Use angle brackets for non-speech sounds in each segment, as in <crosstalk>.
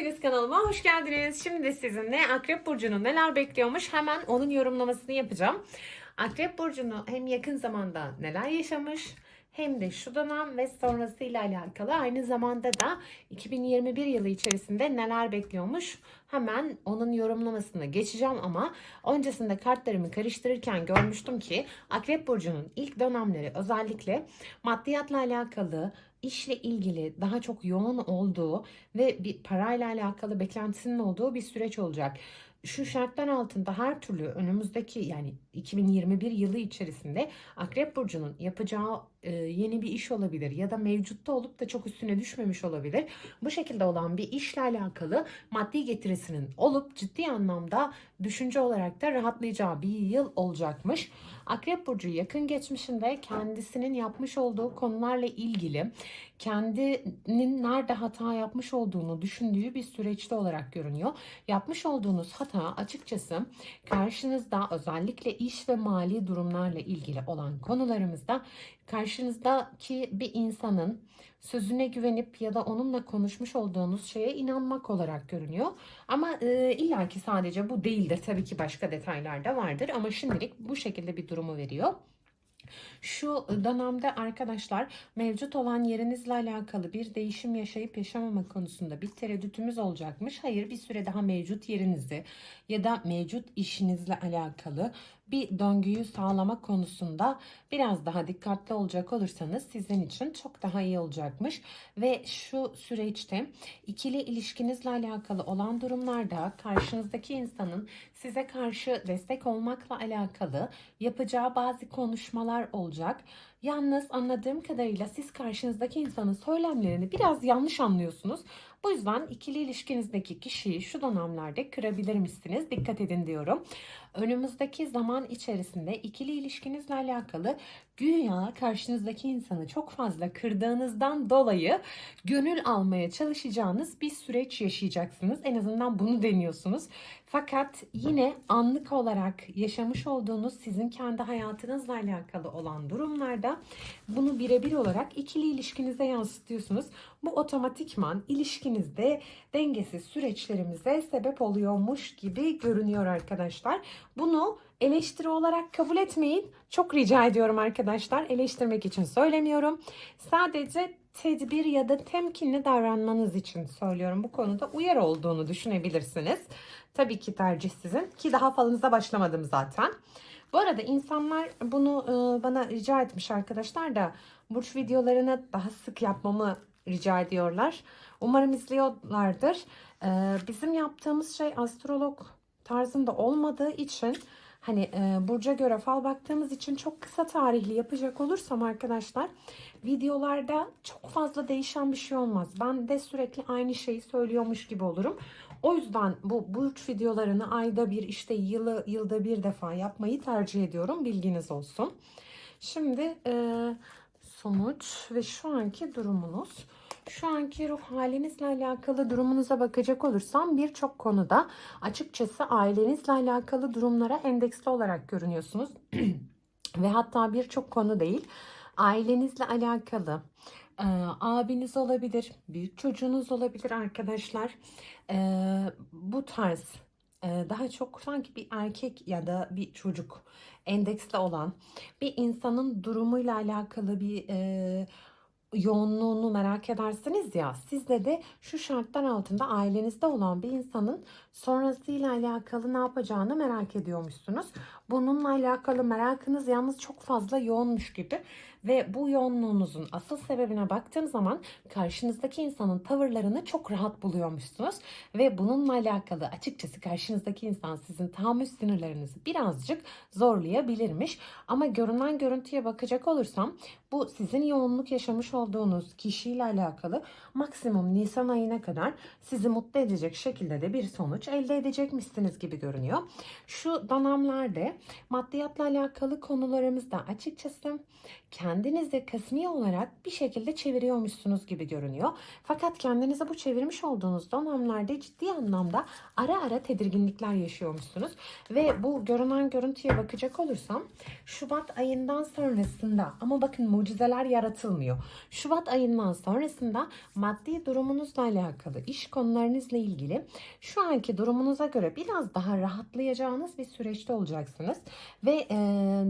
Hepiniz kanalıma hoş geldiniz. Şimdi sizinle Akrep Burcu'nun neler bekliyormuş hemen onun yorumlamasını yapacağım. Akrep Burcu'nu hem yakın zamanda neler yaşamış hem de şu dönem ve sonrasıyla alakalı aynı zamanda da 2021 yılı içerisinde neler bekliyormuş hemen onun yorumlamasına geçeceğim ama öncesinde kartlarımı karıştırırken görmüştüm ki Akrep Burcu'nun ilk dönemleri özellikle maddiyatla alakalı işle ilgili daha çok yoğun olduğu ve bir parayla alakalı beklentisinin olduğu bir süreç olacak. Şu şartlar altında her türlü önümüzdeki yani 2021 yılı içerisinde Akrep Burcu'nun yapacağı e, yeni bir iş olabilir ya da mevcutta olup da çok üstüne düşmemiş olabilir. Bu şekilde olan bir işle alakalı maddi getirisinin olup ciddi anlamda düşünce olarak da rahatlayacağı bir yıl olacakmış. Akrep Burcu yakın geçmişinde kendisinin yapmış olduğu konularla ilgili kendinin nerede hata yapmış olduğunu düşündüğü bir süreçte olarak görünüyor. Yapmış olduğunuz hata açıkçası karşınızda özellikle iş ve mali durumlarla ilgili olan konularımızda karşınızdaki bir insanın sözüne güvenip ya da onunla konuşmuş olduğunuz şeye inanmak olarak görünüyor. Ama e, illaki sadece bu değildir. Tabii ki başka detaylar da vardır ama şimdilik bu şekilde bir durumu veriyor. Şu dönemde arkadaşlar mevcut olan yerinizle alakalı bir değişim yaşayıp yaşamama konusunda bir tereddütümüz olacakmış. Hayır bir süre daha mevcut yerinizi ya da mevcut işinizle alakalı bir döngüyü sağlama konusunda biraz daha dikkatli olacak olursanız sizin için çok daha iyi olacakmış. Ve şu süreçte ikili ilişkinizle alakalı olan durumlarda karşınızdaki insanın size karşı destek olmakla alakalı yapacağı bazı konuşmalar olacak. Yalnız anladığım kadarıyla siz karşınızdaki insanın söylemlerini biraz yanlış anlıyorsunuz. Bu yüzden ikili ilişkinizdeki kişiyi şu dönemlerde kırabilirmişsiniz. Dikkat edin diyorum. Önümüzdeki zaman içerisinde ikili ilişkinizle alakalı güya karşınızdaki insanı çok fazla kırdığınızdan dolayı gönül almaya çalışacağınız bir süreç yaşayacaksınız. En azından bunu deniyorsunuz. Fakat yine anlık olarak yaşamış olduğunuz sizin kendi hayatınızla alakalı olan durumlarda bunu birebir olarak ikili ilişkinize yansıtıyorsunuz. Bu otomatikman ilişkinizde dengesiz süreçlerimize sebep oluyormuş gibi görünüyor arkadaşlar. Bunu eleştiri olarak kabul etmeyin. Çok rica ediyorum arkadaşlar. Eleştirmek için söylemiyorum. Sadece tedbir ya da temkinli davranmanız için söylüyorum. Bu konuda uyar olduğunu düşünebilirsiniz. Tabii ki tercih sizin ki daha falınıza başlamadım zaten. Bu arada insanlar bunu e, bana rica etmiş arkadaşlar da burç videolarını daha sık yapmamı rica ediyorlar. Umarım izliyorlardır. E, bizim yaptığımız şey astrolog tarzında olmadığı için hani e, burca göre fal baktığımız için çok kısa tarihli yapacak olursam arkadaşlar videolarda çok fazla değişen bir şey olmaz. Ben de sürekli aynı şeyi söylüyormuş gibi olurum. O yüzden bu burç videolarını ayda bir işte yılı yılda bir defa yapmayı tercih ediyorum. Bilginiz olsun. Şimdi e, sonuç ve şu anki durumunuz. Şu anki ruh halinizle alakalı durumunuza bakacak olursam birçok konuda açıkçası ailenizle alakalı durumlara endeksli olarak görünüyorsunuz. <clears throat> ve hatta birçok konu değil ailenizle alakalı e, abiniz olabilir, büyük çocuğunuz olabilir arkadaşlar. E, bu tarz e, daha çok sanki bir erkek ya da bir çocuk endeksli olan bir insanın durumuyla alakalı bir e, yoğunluğunu merak edersiniz ya sizde de şu şartlar altında ailenizde olan bir insanın sonrasıyla alakalı ne yapacağını merak ediyormuşsunuz. Bununla alakalı merakınız yalnız çok fazla yoğunmuş gibi ve bu yoğunluğunuzun asıl sebebine baktığım zaman karşınızdaki insanın tavırlarını çok rahat buluyormuşsunuz ve bununla alakalı açıkçası karşınızdaki insan sizin tahammül sınırlarınızı birazcık zorlayabilirmiş. Ama görünen görüntüye bakacak olursam bu sizin yoğunluk yaşamış olduğunuz kişiyle alakalı maksimum Nisan ayına kadar sizi mutlu edecek şekilde de bir sonuç elde edecekmişsiniz gibi görünüyor. Şu dönemlerde maddiyatla alakalı konularımızda açıkçası kendinizi kısmi olarak bir şekilde çeviriyormuşsunuz gibi görünüyor. Fakat kendinizi bu çevirmiş olduğunuz dönemlerde ciddi anlamda ara ara tedirginlikler yaşıyormuşsunuz. Ve bu görünen görüntüye bakacak olursam Şubat ayından sonrasında ama bakın mucizeler yaratılmıyor. Şubat ayından sonrasında maddi durumunuzla alakalı, iş konularınızla ilgili şu anki durumunuza göre biraz daha rahatlayacağınız bir süreçte olacaksınız. Ve e,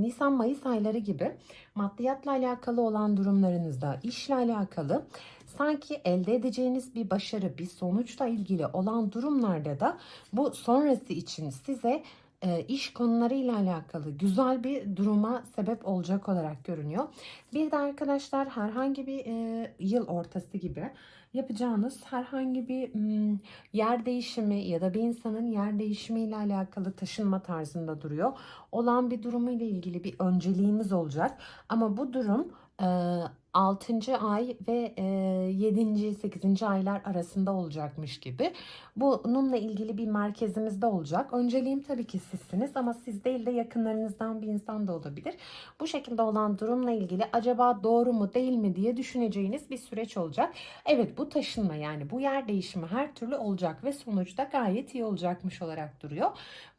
Nisan-Mayıs ayları gibi maddiyatla alakalı olan durumlarınızda, işle alakalı sanki elde edeceğiniz bir başarı, bir sonuçla ilgili olan durumlarda da bu sonrası için size e, iş konularıyla alakalı güzel bir duruma sebep olacak olarak görünüyor. Bir de arkadaşlar herhangi bir e, yıl ortası gibi yapacağınız herhangi bir yer değişimi ya da bir insanın yer değişimiyle alakalı taşınma tarzında duruyor. Olan bir durumu ile ilgili bir önceliğimiz olacak. Ama bu durum 6. ay ve e, 7. 8. aylar arasında olacakmış gibi. Bununla ilgili bir merkezimizde olacak. Önceliğim tabii ki sizsiniz ama siz değil de yakınlarınızdan bir insan da olabilir. Bu şekilde olan durumla ilgili acaba doğru mu değil mi diye düşüneceğiniz bir süreç olacak. Evet bu taşınma yani bu yer değişimi her türlü olacak ve sonuçta gayet iyi olacakmış olarak duruyor.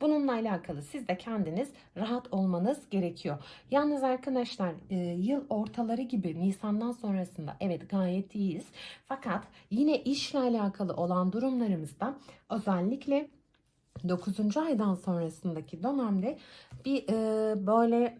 Bununla alakalı siz de kendiniz rahat olmanız gerekiyor. Yalnız arkadaşlar e, yıl ortaları gibi Nisan'dan sonrasında evet gayet iyiyiz. Fakat yine işle alakalı olan durumlarımızda özellikle 9. aydan sonrasındaki dönemde bir e, böyle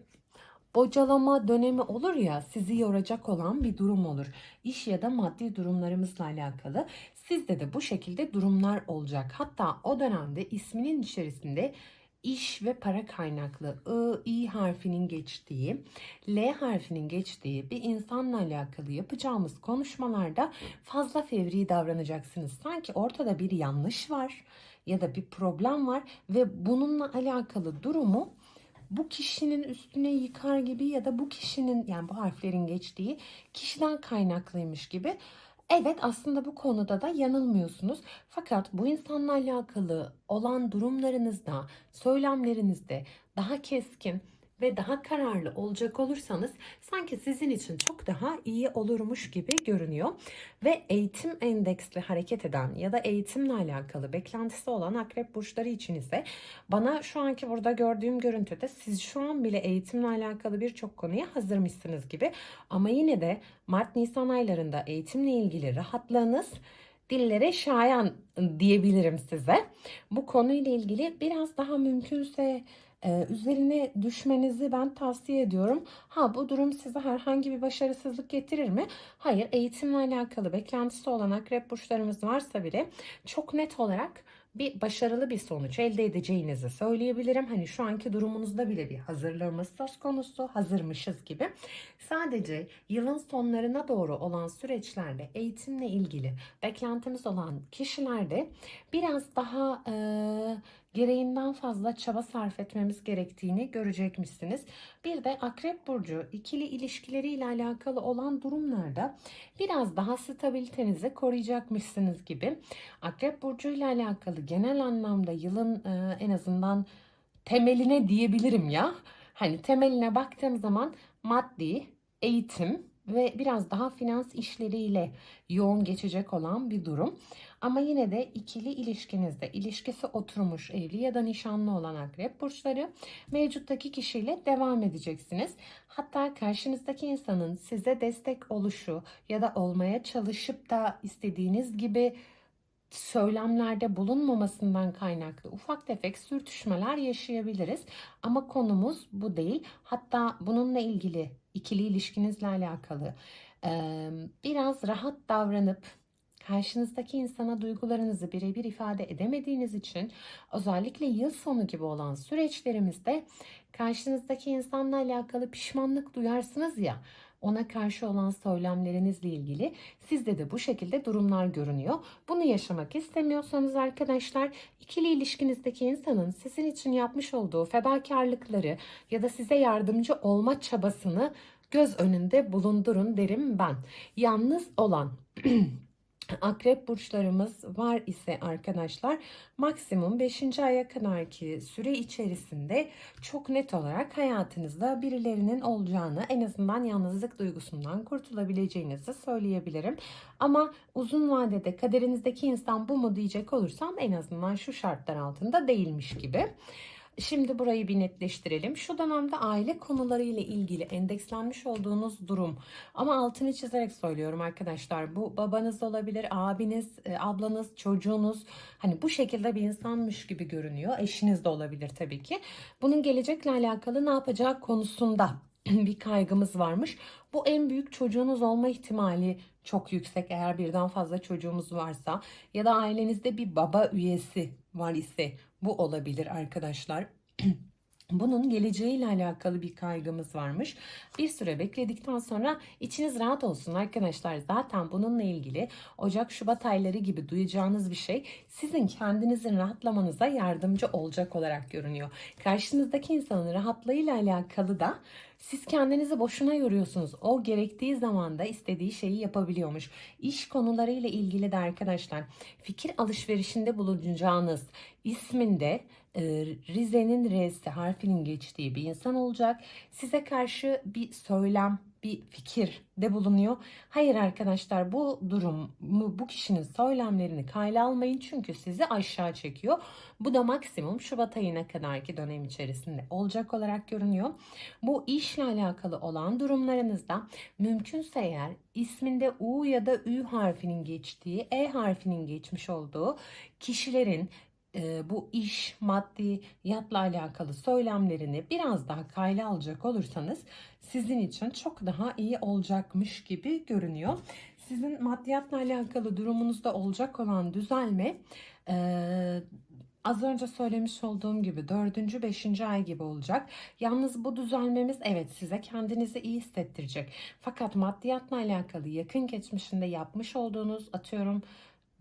bocalama dönemi olur ya sizi yoracak olan bir durum olur. İş ya da maddi durumlarımızla alakalı sizde de bu şekilde durumlar olacak. Hatta o dönemde isminin içerisinde iş ve para kaynaklı I, I harfinin geçtiği, L harfinin geçtiği bir insanla alakalı yapacağımız konuşmalarda fazla fevri davranacaksınız. Sanki ortada bir yanlış var ya da bir problem var ve bununla alakalı durumu bu kişinin üstüne yıkar gibi ya da bu kişinin yani bu harflerin geçtiği kişiden kaynaklıymış gibi Evet aslında bu konuda da yanılmıyorsunuz. Fakat bu insanla alakalı olan durumlarınızda, söylemlerinizde daha keskin ve daha kararlı olacak olursanız sanki sizin için çok daha iyi olurmuş gibi görünüyor. Ve eğitim endeksli hareket eden ya da eğitimle alakalı beklentisi olan akrep burçları için ise bana şu anki burada gördüğüm görüntüde siz şu an bile eğitimle alakalı birçok konuya hazırmışsınız gibi. Ama yine de Mart-Nisan aylarında eğitimle ilgili rahatlığınız dillere şayan diyebilirim size. Bu konuyla ilgili biraz daha mümkünse e, üzerine düşmenizi ben tavsiye ediyorum. Ha bu durum size herhangi bir başarısızlık getirir mi? Hayır eğitimle alakalı beklentisi olan akrep burçlarımız varsa bile çok net olarak bir başarılı bir sonuç elde edeceğinizi söyleyebilirim. Hani şu anki durumunuzda bile bir hazırlığımız söz konusu, hazırmışız gibi. Sadece yılın sonlarına doğru olan süreçlerde eğitimle ilgili beklentimiz olan kişilerde biraz daha e, gereğinden fazla çaba sarf etmemiz gerektiğini görecekmişsiniz. Bir de Akrep Burcu ikili ilişkileriyle alakalı olan durumlarda biraz daha stabilitenizi koruyacakmışsınız gibi. Akrep Burcu ile alakalı genel anlamda yılın e, en azından temeline diyebilirim ya. Hani temeline baktığım zaman maddi, eğitim ve biraz daha finans işleriyle yoğun geçecek olan bir durum. Ama yine de ikili ilişkinizde ilişkisi oturmuş evli ya da nişanlı olan akrep burçları mevcuttaki kişiyle devam edeceksiniz. Hatta karşınızdaki insanın size destek oluşu ya da olmaya çalışıp da istediğiniz gibi söylemlerde bulunmamasından kaynaklı ufak tefek sürtüşmeler yaşayabiliriz. Ama konumuz bu değil. Hatta bununla ilgili ikili ilişkinizle alakalı biraz rahat davranıp karşınızdaki insana duygularınızı birebir ifade edemediğiniz için özellikle yıl sonu gibi olan süreçlerimizde karşınızdaki insanla alakalı pişmanlık duyarsınız ya ona karşı olan söylemlerinizle ilgili sizde de bu şekilde durumlar görünüyor. Bunu yaşamak istemiyorsanız arkadaşlar ikili ilişkinizdeki insanın sizin için yapmış olduğu fedakarlıkları ya da size yardımcı olma çabasını göz önünde bulundurun derim ben. Yalnız olan <clears throat> <clears throat> akrep burçlarımız var ise arkadaşlar maksimum 5. aya kadarki süre içerisinde çok net olarak hayatınızda birilerinin olacağını en azından yalnızlık duygusundan kurtulabileceğinizi söyleyebilirim. Ama uzun vadede kaderinizdeki insan bu mu diyecek olursam en azından şu şartlar altında değilmiş gibi. Şimdi burayı bir netleştirelim. Şu dönemde aile konuları ile ilgili endekslenmiş olduğunuz durum ama altını çizerek söylüyorum arkadaşlar. Bu babanız olabilir, abiniz, e, ablanız, çocuğunuz. Hani bu şekilde bir insanmış gibi görünüyor. Eşiniz de olabilir tabii ki. Bunun gelecekle alakalı ne yapacağı konusunda <clears throat> bir kaygımız varmış. Bu en büyük çocuğunuz olma ihtimali çok yüksek eğer birden fazla çocuğumuz varsa ya da ailenizde bir baba üyesi var ise bu olabilir arkadaşlar. <clears throat> Bunun geleceğiyle alakalı bir kaygımız varmış. Bir süre bekledikten sonra içiniz rahat olsun arkadaşlar. Zaten bununla ilgili Ocak Şubat ayları gibi duyacağınız bir şey sizin kendinizin rahatlamanıza yardımcı olacak olarak görünüyor. Karşınızdaki insanın rahatlığıyla alakalı da siz kendinizi boşuna yoruyorsunuz. O gerektiği zamanda istediği şeyi yapabiliyormuş. İş konularıyla ilgili de arkadaşlar fikir alışverişinde bulunacağınız isminde e, Rize'nin R'si harfinin geçtiği bir insan olacak. Size karşı bir söylem, bir fikir de bulunuyor. Hayır arkadaşlar bu durum bu kişinin söylemlerini kayla almayın çünkü sizi aşağı çekiyor. Bu da maksimum Şubat ayına kadarki dönem içerisinde olacak olarak görünüyor. Bu işle alakalı olan durumlarınızda mümkünse eğer isminde U ya da Ü harfinin geçtiği, E harfinin geçmiş olduğu kişilerin e, bu iş, maddi, yatla alakalı söylemlerini biraz daha kayla alacak olursanız sizin için çok daha iyi olacakmış gibi görünüyor. Sizin maddiyatla alakalı durumunuzda olacak olan düzelme e, az önce söylemiş olduğum gibi 4. 5. ay gibi olacak. Yalnız bu düzelmemiz evet size kendinizi iyi hissettirecek. Fakat maddiyatla alakalı yakın geçmişinde yapmış olduğunuz atıyorum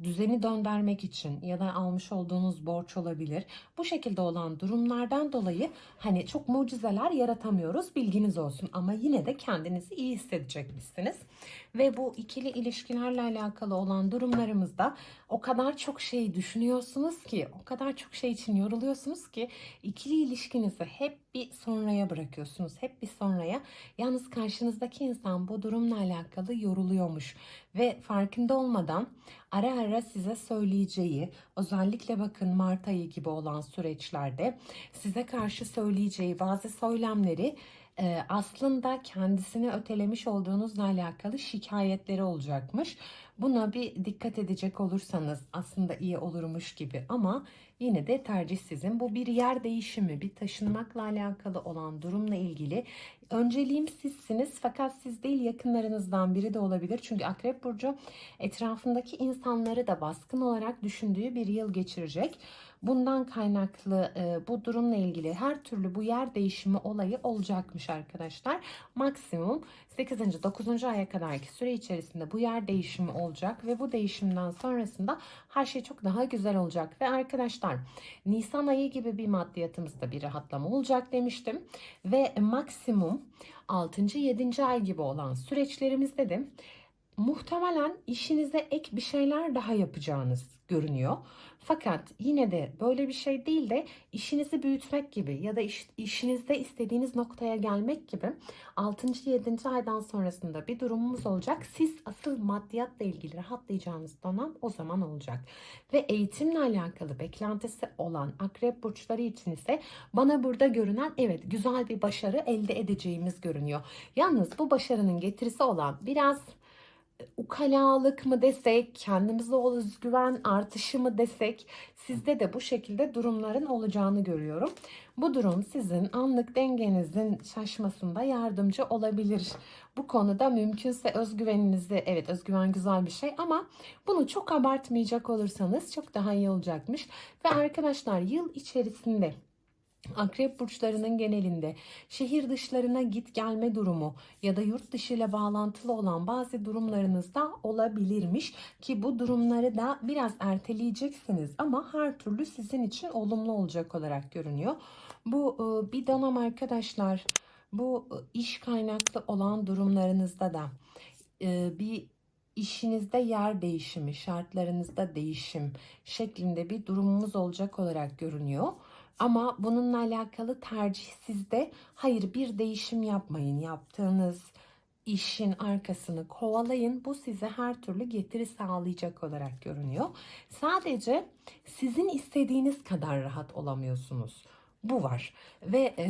düzeni döndürmek için ya da almış olduğunuz borç olabilir. Bu şekilde olan durumlardan dolayı hani çok mucizeler yaratamıyoruz bilginiz olsun ama yine de kendinizi iyi hissedecekmişsiniz. Ve bu ikili ilişkilerle alakalı olan durumlarımızda o kadar çok şey düşünüyorsunuz ki, o kadar çok şey için yoruluyorsunuz ki ikili ilişkinizi hep bir sonraya bırakıyorsunuz. Hep bir sonraya. Yalnız karşınızdaki insan bu durumla alakalı yoruluyormuş ve farkında olmadan ara ara size söyleyeceği özellikle bakın Mart ayı gibi olan süreçlerde size karşı söyleyeceği bazı söylemleri aslında kendisini ötelemiş olduğunuzla alakalı şikayetleri olacakmış. Buna bir dikkat edecek olursanız aslında iyi olurmuş gibi ama yine de tercih sizin. Bu bir yer değişimi, bir taşınmakla alakalı olan durumla ilgili önceliğim sizsiniz fakat siz değil yakınlarınızdan biri de olabilir. Çünkü Akrep Burcu etrafındaki insanları da baskın olarak düşündüğü bir yıl geçirecek. Bundan kaynaklı e, bu durumla ilgili her türlü bu yer değişimi olayı olacakmış arkadaşlar. Maksimum 8. 9. aya kadarki süre içerisinde bu yer değişimi olacak ve bu değişimden sonrasında her şey çok daha güzel olacak. Ve arkadaşlar Nisan ayı gibi bir maddiyatımızda bir rahatlama olacak demiştim. Ve maksimum 6. 7. ay gibi olan süreçlerimizde de muhtemelen işinize ek bir şeyler daha yapacağınız görünüyor. Fakat yine de böyle bir şey değil de işinizi büyütmek gibi ya da iş, işinizde istediğiniz noktaya gelmek gibi 6. 7. aydan sonrasında bir durumumuz olacak. Siz asıl maddiyatla ilgili rahatlayacağınız dönem o zaman olacak. Ve eğitimle alakalı beklentisi olan akrep burçları için ise bana burada görünen evet güzel bir başarı elde edeceğimiz görünüyor. Yalnız bu başarının getirisi olan biraz ukalalık mı desek, kendimize o özgüven artışı mı desek sizde de bu şekilde durumların olacağını görüyorum. Bu durum sizin anlık dengenizin şaşmasında yardımcı olabilir. Bu konuda mümkünse özgüveninizi, evet özgüven güzel bir şey ama bunu çok abartmayacak olursanız çok daha iyi olacakmış. Ve arkadaşlar yıl içerisinde Akrep burçlarının genelinde şehir dışlarına git gelme durumu ya da yurt dışı ile bağlantılı olan bazı durumlarınızda olabilirmiş ki bu durumları da biraz erteleyeceksiniz ama her türlü sizin için olumlu olacak olarak görünüyor. Bu e, bir dönem arkadaşlar bu e, iş kaynaklı olan durumlarınızda da e, bir işinizde yer değişimi, şartlarınızda değişim şeklinde bir durumumuz olacak olarak görünüyor. Ama bununla alakalı tercih sizde. Hayır bir değişim yapmayın. Yaptığınız işin arkasını kovalayın. Bu size her türlü getiri sağlayacak olarak görünüyor. Sadece sizin istediğiniz kadar rahat olamıyorsunuz. Bu var ve e,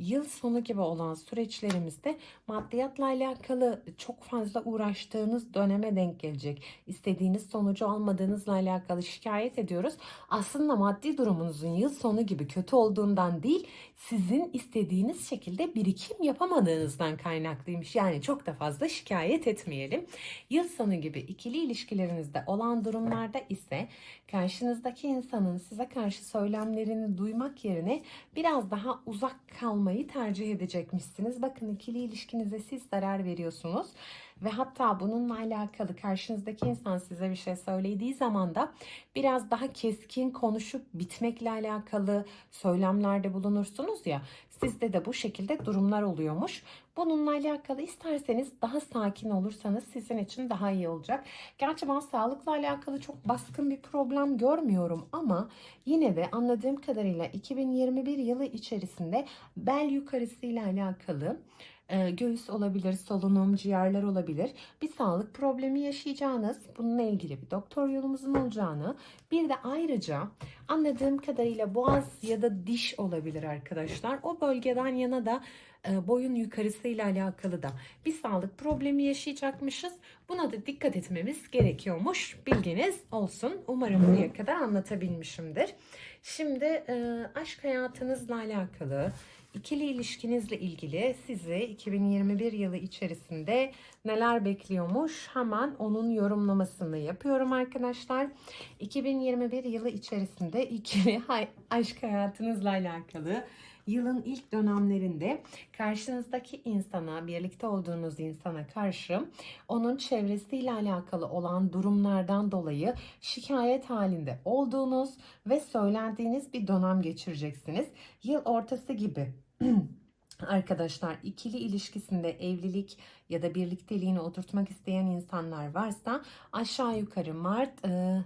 yıl sonu gibi olan süreçlerimizde maddiyatla alakalı çok fazla uğraştığınız döneme denk gelecek. İstediğiniz sonucu almadığınızla alakalı şikayet ediyoruz. Aslında maddi durumunuzun yıl sonu gibi kötü olduğundan değil, sizin istediğiniz şekilde birikim yapamadığınızdan kaynaklıymış. Yani çok da fazla şikayet etmeyelim. Yıl sonu gibi ikili ilişkilerinizde olan durumlarda ise karşınızdaki insanın size karşı söylemlerini duymak yerine biraz daha uzak kalmayı tercih edecekmişsiniz. Bakın ikili ilişkinize siz zarar veriyorsunuz ve hatta bununla alakalı karşınızdaki insan size bir şey söylediği zaman da biraz daha keskin konuşup bitmekle alakalı söylemlerde bulunursunuz ya sizde de bu şekilde durumlar oluyormuş. Bununla alakalı isterseniz daha sakin olursanız sizin için daha iyi olacak. Gerçi ben sağlıkla alakalı çok baskın bir problem görmüyorum ama yine de anladığım kadarıyla 2021 yılı içerisinde bel yukarısı ile alakalı e, göğüs olabilir, solunum, ciğerler olabilir. Bir sağlık problemi yaşayacağınız, bununla ilgili bir doktor yolumuzun olacağını, bir de ayrıca anladığım kadarıyla boğaz ya da diş olabilir arkadaşlar. O bölgeden yana da e, boyun yukarısı ile alakalı da bir sağlık problemi yaşayacakmışız. Buna da dikkat etmemiz gerekiyormuş. Bilginiz olsun. Umarım buraya kadar anlatabilmişimdir. Şimdi e, aşk hayatınızla alakalı, ikili ilişkinizle ilgili sizi 2021 yılı içerisinde neler bekliyormuş hemen onun yorumlamasını yapıyorum arkadaşlar. 2021 yılı içerisinde ikili <laughs> aşk hayatınızla alakalı yılın ilk dönemlerinde karşınızdaki insana, birlikte olduğunuz insana karşı onun çevresiyle alakalı olan durumlardan dolayı şikayet halinde olduğunuz ve söylendiğiniz bir dönem geçireceksiniz. Yıl ortası gibi <clears throat> Arkadaşlar ikili ilişkisinde evlilik ya da birlikteliğini oturtmak isteyen insanlar varsa aşağı yukarı Mart, e,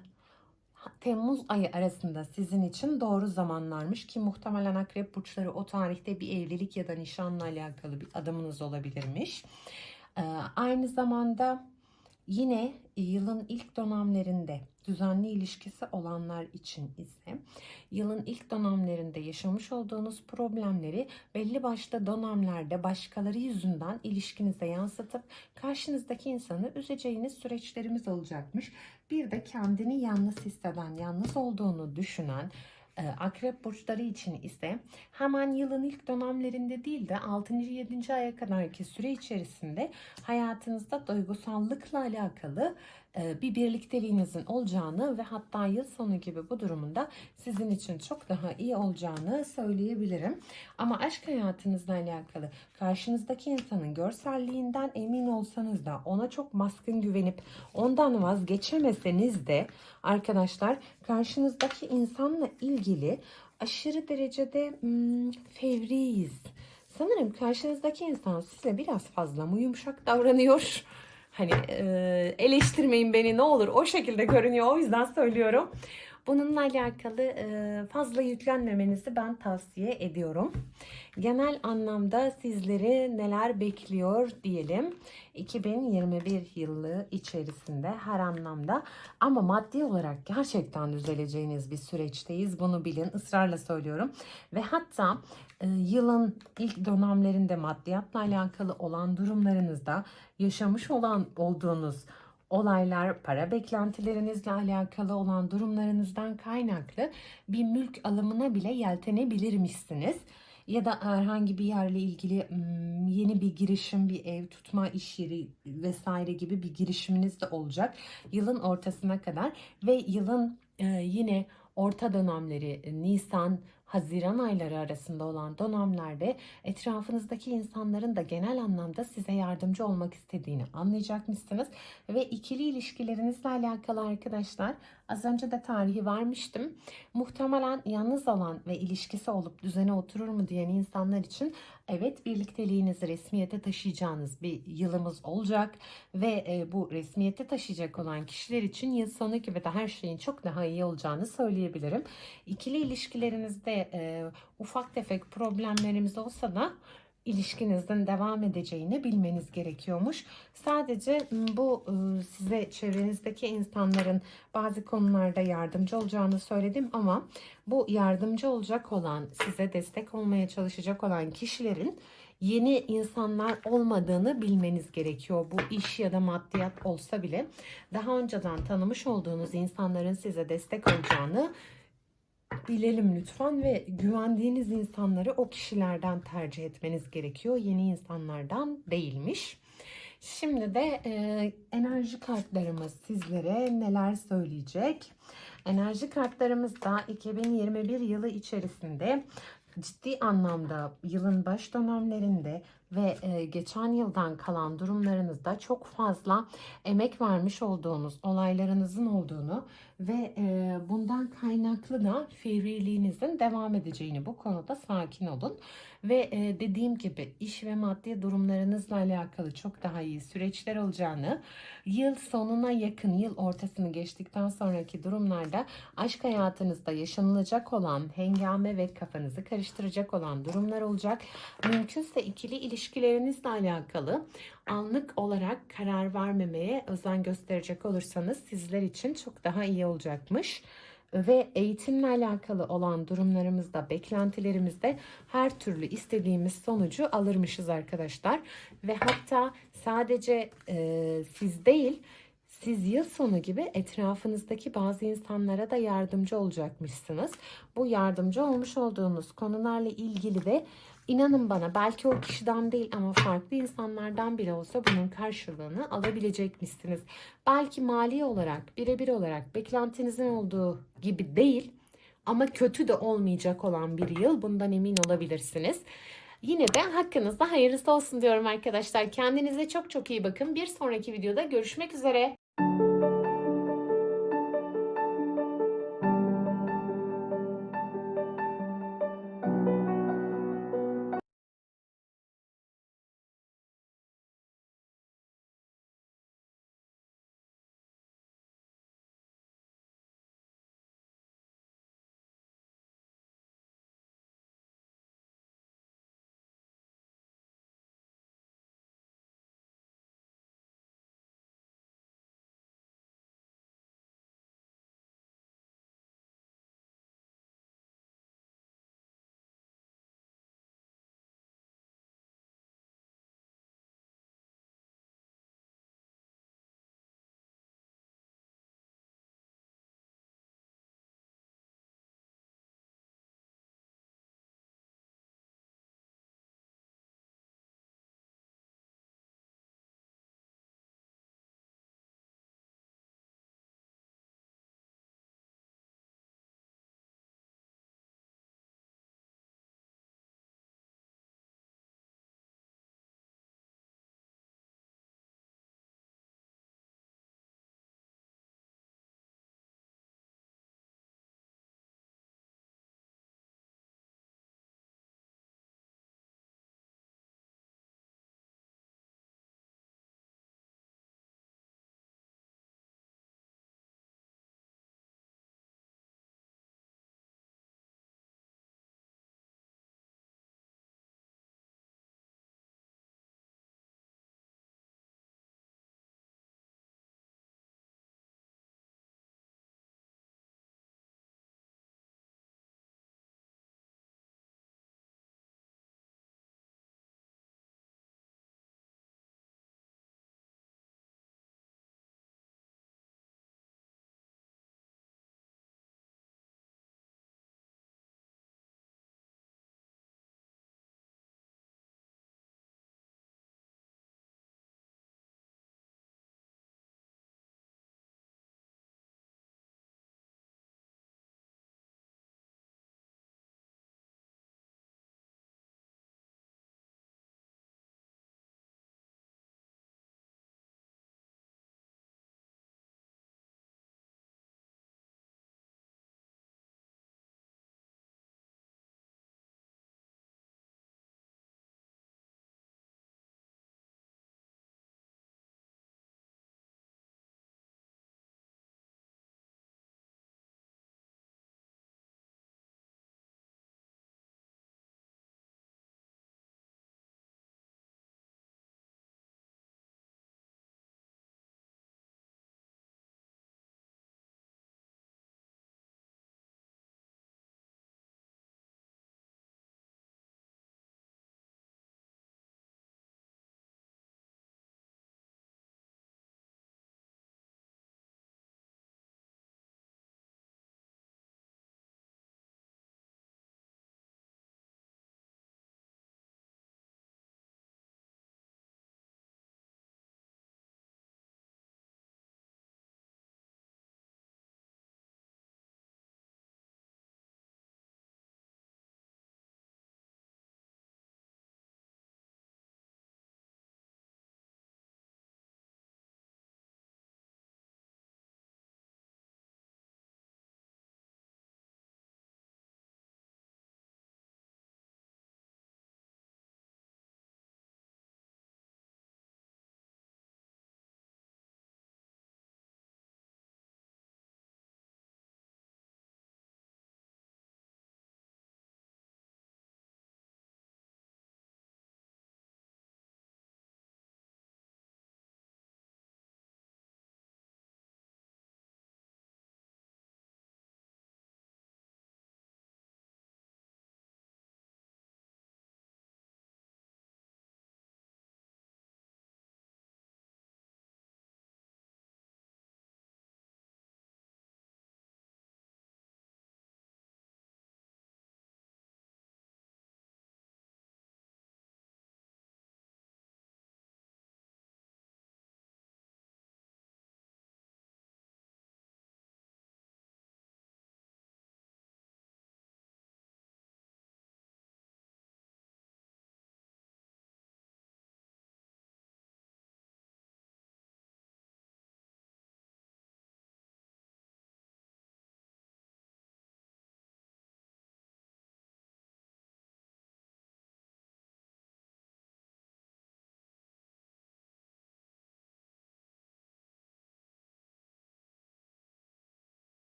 Temmuz ayı arasında sizin için doğru zamanlarmış ki muhtemelen akrep burçları o tarihte bir evlilik ya da nişanla alakalı bir adımınız olabilirmiş. Ee, aynı zamanda yine yılın ilk dönemlerinde düzenli ilişkisi olanlar için ise yılın ilk dönemlerinde yaşamış olduğunuz problemleri belli başlı dönemlerde başkaları yüzünden ilişkinize yansıtıp karşınızdaki insanı üzeceğiniz süreçlerimiz olacakmış. Bir de kendini yalnız hisseden, yalnız olduğunu düşünen e, akrep burçları için ise hemen yılın ilk dönemlerinde değil de 6. 7. aya kadarki süre içerisinde hayatınızda duygusallıkla alakalı bir birlikteliğinizin olacağını ve hatta yıl sonu gibi bu durumunda sizin için çok daha iyi olacağını söyleyebilirim. Ama aşk hayatınızla alakalı karşınızdaki insanın görselliğinden emin olsanız da ona çok baskın güvenip ondan vazgeçemeseniz de arkadaşlar karşınızdaki insanla ilgili aşırı derecede hmm, fevriyiz. Sanırım karşınızdaki insan size biraz fazla mı yumuşak davranıyor? Hani e, eleştirmeyin beni ne olur o şekilde görünüyor o yüzden söylüyorum. Bununla alakalı fazla yüklenmemenizi ben tavsiye ediyorum. Genel anlamda sizleri neler bekliyor diyelim. 2021 yılı içerisinde her anlamda ama maddi olarak gerçekten düzeleceğiniz bir süreçteyiz. Bunu bilin ısrarla söylüyorum. Ve hatta yılın ilk dönemlerinde maddiyatla alakalı olan durumlarınızda yaşamış olan olduğunuz olaylar, para beklentilerinizle alakalı olan durumlarınızdan kaynaklı bir mülk alımına bile yeltenebilirmişsiniz. Ya da herhangi bir yerle ilgili hmm, yeni bir girişim, bir ev tutma, iş yeri vesaire gibi bir girişiminiz de olacak. Yılın ortasına kadar ve yılın e, yine orta dönemleri Nisan, Haziran ayları arasında olan dönemlerde etrafınızdaki insanların da genel anlamda size yardımcı olmak istediğini anlayacakmışsınız. Ve ikili ilişkilerinizle alakalı arkadaşlar Az önce de tarihi vermiştim. Muhtemelen yalnız olan ve ilişkisi olup düzene oturur mu diyen insanlar için evet birlikteliğinizi resmiyete taşıyacağınız bir yılımız olacak ve e, bu resmiyete taşıyacak olan kişiler için yıl sonu gibi de her şeyin çok daha iyi olacağını söyleyebilirim. İkili ilişkilerinizde e, ufak tefek problemlerimiz olsa da ilişkinizin devam edeceğini bilmeniz gerekiyormuş. Sadece m, bu e, size çevrenizdeki insanların bazı konularda yardımcı olacağını söyledim ama bu yardımcı olacak olan, size destek olmaya çalışacak olan kişilerin yeni insanlar olmadığını bilmeniz gerekiyor. Bu iş ya da maddiyat olsa bile daha önceden tanımış olduğunuz insanların size destek olacağını bilelim lütfen ve güvendiğiniz insanları o kişilerden tercih etmeniz gerekiyor. Yeni insanlardan değilmiş. Şimdi de e, enerji kartlarımız sizlere neler söyleyecek? Enerji kartlarımız da 2021 yılı içerisinde ciddi anlamda yılın baş dönemlerinde ve e, geçen yıldan kalan durumlarınızda çok fazla emek vermiş olduğunuz olaylarınızın olduğunu ve e, bundan kaynaklı da fiilliğinizin devam edeceğini bu konuda sakin olun. Ve e, dediğim gibi iş ve maddi durumlarınızla alakalı çok daha iyi süreçler olacağını, yıl sonuna yakın, yıl ortasını geçtikten sonraki durumlarda aşk hayatınızda yaşanılacak olan hengame ve kafanızı karıştıracak olan durumlar olacak. Mümkünse ikili ilişkilerinizle alakalı anlık olarak karar vermemeye özen gösterecek olursanız sizler için çok daha iyi olacakmış. Ve eğitimle alakalı olan durumlarımızda, beklentilerimizde her türlü istediğimiz sonucu alırmışız arkadaşlar. Ve hatta sadece e, siz değil, siz yıl sonu gibi etrafınızdaki bazı insanlara da yardımcı olacakmışsınız. Bu yardımcı olmuş olduğunuz konularla ilgili de inanın bana belki o kişiden değil ama farklı insanlardan bile olsa bunun karşılığını alabilecekmişsiniz. Belki mali olarak, birebir olarak beklentinizin olduğu gibi değil ama kötü de olmayacak olan bir yıl bundan emin olabilirsiniz. Yine de hakkınızda hayırlısı olsun diyorum arkadaşlar. Kendinize çok çok iyi bakın. Bir sonraki videoda görüşmek üzere.